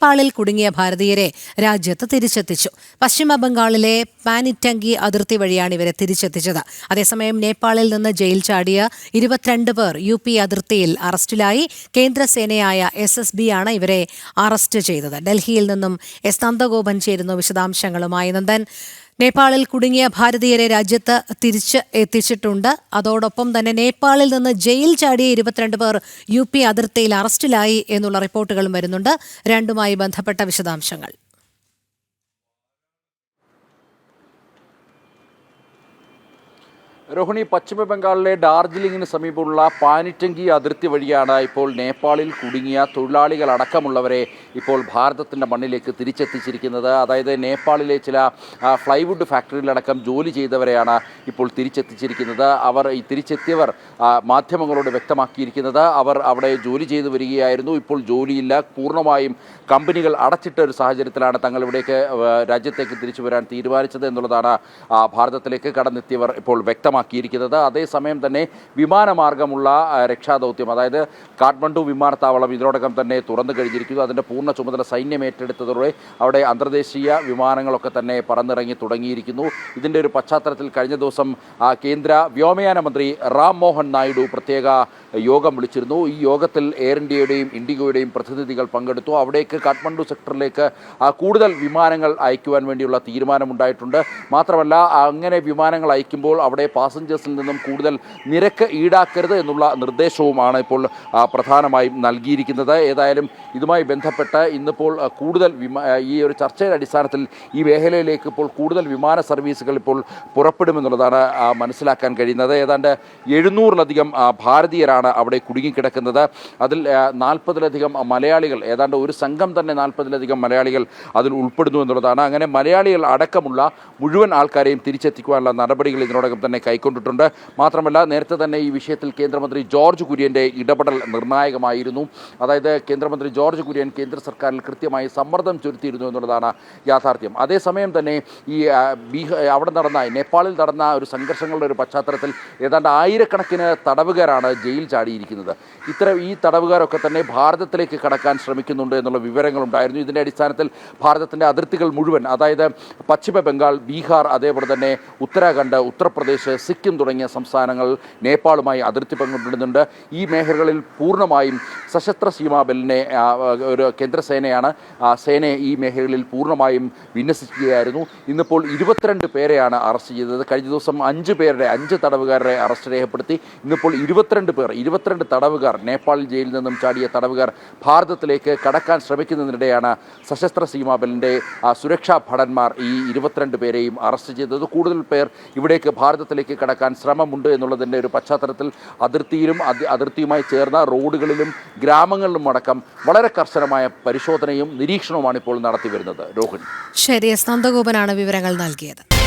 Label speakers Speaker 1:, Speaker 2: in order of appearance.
Speaker 1: നേപ്പാളിൽ കുടുങ്ങിയ ഭാരതീയരെ രാജ്യത്ത് തിരിച്ചെത്തിച്ചു. പശ്ചിമ ബംഗാളിലെ പാനിറ്റങ്കി അതിർത്തി വഴിയാണ് ഇവരെ തിരിച്ചെത്തിച്ചത്. അതേസമയം നേപ്പാളിൽ നിന്ന് ജയിൽ ചാടിയ ഇരുപത്തിരണ്ട് പേർ യു പി അതിർത്തിയിൽ അറസ്റ്റിലായി. കേന്ദ്രസേനയായ എസ് എസ് ബി ആണ് ഇവരെ അറസ്റ്റ് ചെയ്തത്. ഡൽഹിയിൽ നിന്നും എസ് നന്ദഗോപൻ ചേരുന്നു വിശദാംശങ്ങളുമായി നന്ദൻ. നേപ്പാളിൽ കുടുങ്ങിയ ഭാരതീയരെ രാജ്യത്ത് തിരിച്ച് എത്തിച്ചിട്ടുണ്ട്. അതോടൊപ്പം തന്നെ നേപ്പാളിൽ നിന്ന് ജയിൽ ചാടിയ ഇരുപത്തിരണ്ട് പേർ യു പി അതിർത്തിയിൽ അറസ്റ്റിലായി എന്നുള്ള റിപ്പോർട്ടുകളും വരുന്നുണ്ട്. രണ്ടുമായി ബന്ധപ്പെട്ട വിശദാംശങ്ങൾ.
Speaker 2: രോഹിണി പശ്ചിമ ബംഗാളിലെ ഡാർജിലിംഗിന് സമീപമുള്ള പാനിറ്റങ്കി അതിർത്തി വഴിയാണ് ഇപ്പോൾ നേപ്പാളിൽ കുടുങ്ങിയ തൊഴിലാളികൾ അടക്കമുള്ളവരെ ഇപ്പോൾ ഭാരതത്തിന്റെ മണ്ണിലേക്ക് തിരിച്ചെത്തിച്ചിരിക്കുന്നത്. അതായത് നേപ്പാളിലെ ചില ഫ്ലൈവുഡ് ഫാക്ടറിയിലടക്കം ജോലി ചെയ്തവരെയാണ് ഇപ്പോൾ തിരിച്ചെത്തിച്ചിരിക്കുന്നത്. അവർ ഈ തിരിച്ചെത്തിയവർ മാധ്യമങ്ങളോട് വ്യക്തമാക്കിയിരിക്കുന്നത്. അവർ അവിടെ ജോലി ചെയ്തു വരികയായിരുന്നു. ഇപ്പോൾ ജോലിയില്ല. പൂർണമായും കമ്പനികൾ അടച്ചിട്ട ഒരു സാഹചര്യത്തിലാണ് തങ്ങൾ ഇവിടേക്ക് രാജ്യത്തേക്ക് തിരിച്ചു വരാൻ തീരുമാനിച്ചത് എന്നുള്ളതാണ് ഭാരതത്തിലേക്ക് കടന്നെത്തിയവർ ഇപ്പോൾ വ്യക്തമാക്കിയിരിക്കുന്നത് അതേസമയം തന്നെ വിമാനമാർഗമുള്ള രക്ഷാദൗത്യം അതായത് കാഠ്മണ്ഡു വിമാനത്താവളം ഇതിനോടകം തന്നെ തുറന്നു കഴിഞ്ഞിരിക്കുന്നു. അതിന്റെ പൂർണ ചുമതല സൈന്യം ഏറ്റെടുത്തതോടെ അവിടെ അന്തർദേശീയ വിമാനങ്ങളൊക്കെ തന്നെ പറന്നിറങ്ങി തുടങ്ങിയിരിക്കുന്നു. ഇതിന്റെ ഒരു പശ്ചാത്തലത്തിൽ കഴിഞ്ഞ ദിവസം കേന്ദ്ര വ്യോമയാന മന്ത്രി റാം മോഹൻ നായിഡു പ്രത്യേക യോഗം വിളിച്ചിരുന്നു. ഈ യോഗത്തിൽ എയർ ഇന്ത്യയുടെയും ഇൻഡിഗോയുടെയും പ്രതിനിധികൾ പങ്കെടുത്തു. അവിടേക്ക് കാഠ്മണ്ഡു സെക്ടറിലേക്ക് കൂടുതൽ വിമാനങ്ങൾ അയക്കുവാൻ വേണ്ടിയുള്ള തീരുമാനമുണ്ടായിട്ടുണ്ട്. മാത്രമല്ല അങ്ങനെ വിമാനങ്ങൾ അയക്കുമ്പോൾ അവിടെ പാസഞ്ചേഴ്സിൽ നിന്നും കൂടുതൽ നിരക്ക് ഈടാക്കരുത് എന്നുള്ള നിർദ്ദേശവുമാണ് ഇപ്പോൾ പ്രധാനമായും നൽകിയിരിക്കുന്നത്. ഏതായാലും ഇതുമായി ബന്ധപ്പെട്ട് ഇന്നിപ്പോൾ കൂടുതൽ ഈ ഒരു ചർച്ചയുടെ അടിസ്ഥാനത്തിൽ ഈ മേഖലയിലേക്ക് ഇപ്പോൾ കൂടുതൽ വിമാന സർവീസുകൾ ഇപ്പോൾ പുറപ്പെടുമെന്നുള്ളതാണ് മനസ്സിലാക്കാൻ കഴിയുന്നത്. ഏതാണ്ട് എഴുന്നൂറിലധികം ആ, ഭാരതീയരാണ് അവിടെ കുടുങ്ങിക്കിടക്കുന്നത്. അതിൽ നാൽപ്പതിലധികം മലയാളികൾ ഏതാണ്ട് ഒരു സംഘം തന്നെ നാൽപ്പതിലധികം മലയാളികൾ അതിൽ ഉൾപ്പെടുന്നു എന്നുള്ളതാണ്. അങ്ങനെ മലയാളികൾ അടക്കമുള്ള മുഴുവൻ ആൾക്കാരെയും തിരിച്ചെത്തിക്കുവാനുള്ള നടപടികൾ ഇതിനോടകം തന്നെ കൈക്കൊണ്ടിട്ടുണ്ട്. മാത്രമല്ല നേരത്തെ തന്നെ ഈ വിഷയത്തിൽ കേന്ദ്രമന്ത്രി ജോർജ് കുര്യന്റെ ഇടപെടൽ നിർണായകമായിരുന്നു. അതായത് കേന്ദ്രമന്ത്രി ജോർജ് കുര്യൻ കേന്ദ്ര സർക്കാരിൽ കൃത്യമായി സമ്മർദ്ദം ചെലുത്തിയിരുന്നു എന്നുള്ളതാണ് യാഥാർത്ഥ്യം. അതേസമയം തന്നെ ഈ ബീഹാർ അവിടെ നടന്ന നേപ്പാളിൽ നടന്ന ഒരു സംഘർഷങ്ങളുടെ ഒരു പശ്ചാത്തലത്തിൽ ഏതാണ്ട് ആയിരക്കണക്കിന് തടവുകാരാണ് ജയിൽ ചാടിയിരിക്കുന്നത്. ഇത്തരം ഈ തടവുകാരൊക്കെ തന്നെ ഭാരതത്തിലേക്ക് കടക്കാൻ ശ്രമിക്കുന്നുണ്ട് എന്നുള്ള വിവരങ്ങളുണ്ടായിരുന്നു. ഇതിന്റെ അടിസ്ഥാനത്തിൽ ഭാരതത്തിന്റെ അതിർത്തികൾ മുഴുവൻ അതായത് പശ്ചിമ ബംഗാൾ ബീഹാർ അതേപോലെ തന്നെ ഉത്തരാഖണ്ഡ് ഉത്തർപ്രദേശ് സിക്കിം തുടങ്ങിയ സംസ്ഥാനങ്ങൾ നേപ്പാളുമായി അതിർത്തി പങ്കിടുന്നുണ്ട്. ഈ മേഖലകളിൽ പൂർണമായും സശസ്ത്ര സീമാബലിനെ ഒരു കേന്ദ്രസേനയാണ് ആ, സേനയെ ഈ മേഖലകളിൽ പൂർണമായും വിന്യസിക്കുകയായിരുന്നു. ഇന്നിപ്പോൾ ഇരുപത്തിരണ്ട് പേരെയാണ് അറസ്റ്റ് ചെയ്തത്. കഴിഞ്ഞ ദിവസം അഞ്ച് പേരുടെ അഞ്ച് തടവുകാരെ അറസ്റ്റ് രേഖപ്പെടുത്തി. ഇന്നിപ്പോൾ ഇരുപത്തിരണ്ട് പേർ ഇരുപത്തിരണ്ട് തടവുകാർ നേപ്പാൾ ജയിലിൽ നിന്നും ചാടിയ തടവുകാർ ഭാരതത്തിലേക്ക് കടക്കാൻ ശ്രമിക്കുന്നതിനിടെയാണ് സശസ്ത്ര സീമാബലിന്റെ സുരക്ഷാ ഭടന്മാർ ഈ ഇരുപത്തിരണ്ട് പേരെയും അറസ്റ്റ് ചെയ്തത്. കൂടുതൽ പേർ ഇവിടേക്ക് ഭാരതത്തിലേക്ക് കടക്കാൻ ശ്രമമുണ്ട് എന്നുള്ളതിന്റെ ഒരു പശ്ചാത്തലത്തിൽ അതിർത്തിയിലും അതി- അതിർത്തിയുമായി ചേർന്ന റോഡുകളിലും ഗ്രാമങ്ങളിലും അടക്കം വളരെ കർശനമായ പരിശോധനയും നിരീക്ഷണവുമാണ് ഇപ്പോൾ നടത്തി വരുന്നത്. രോഹിണി.
Speaker 1: ശരി നന്ദഗോപനാണ് വിവരങ്ങൾ നൽകിയത്.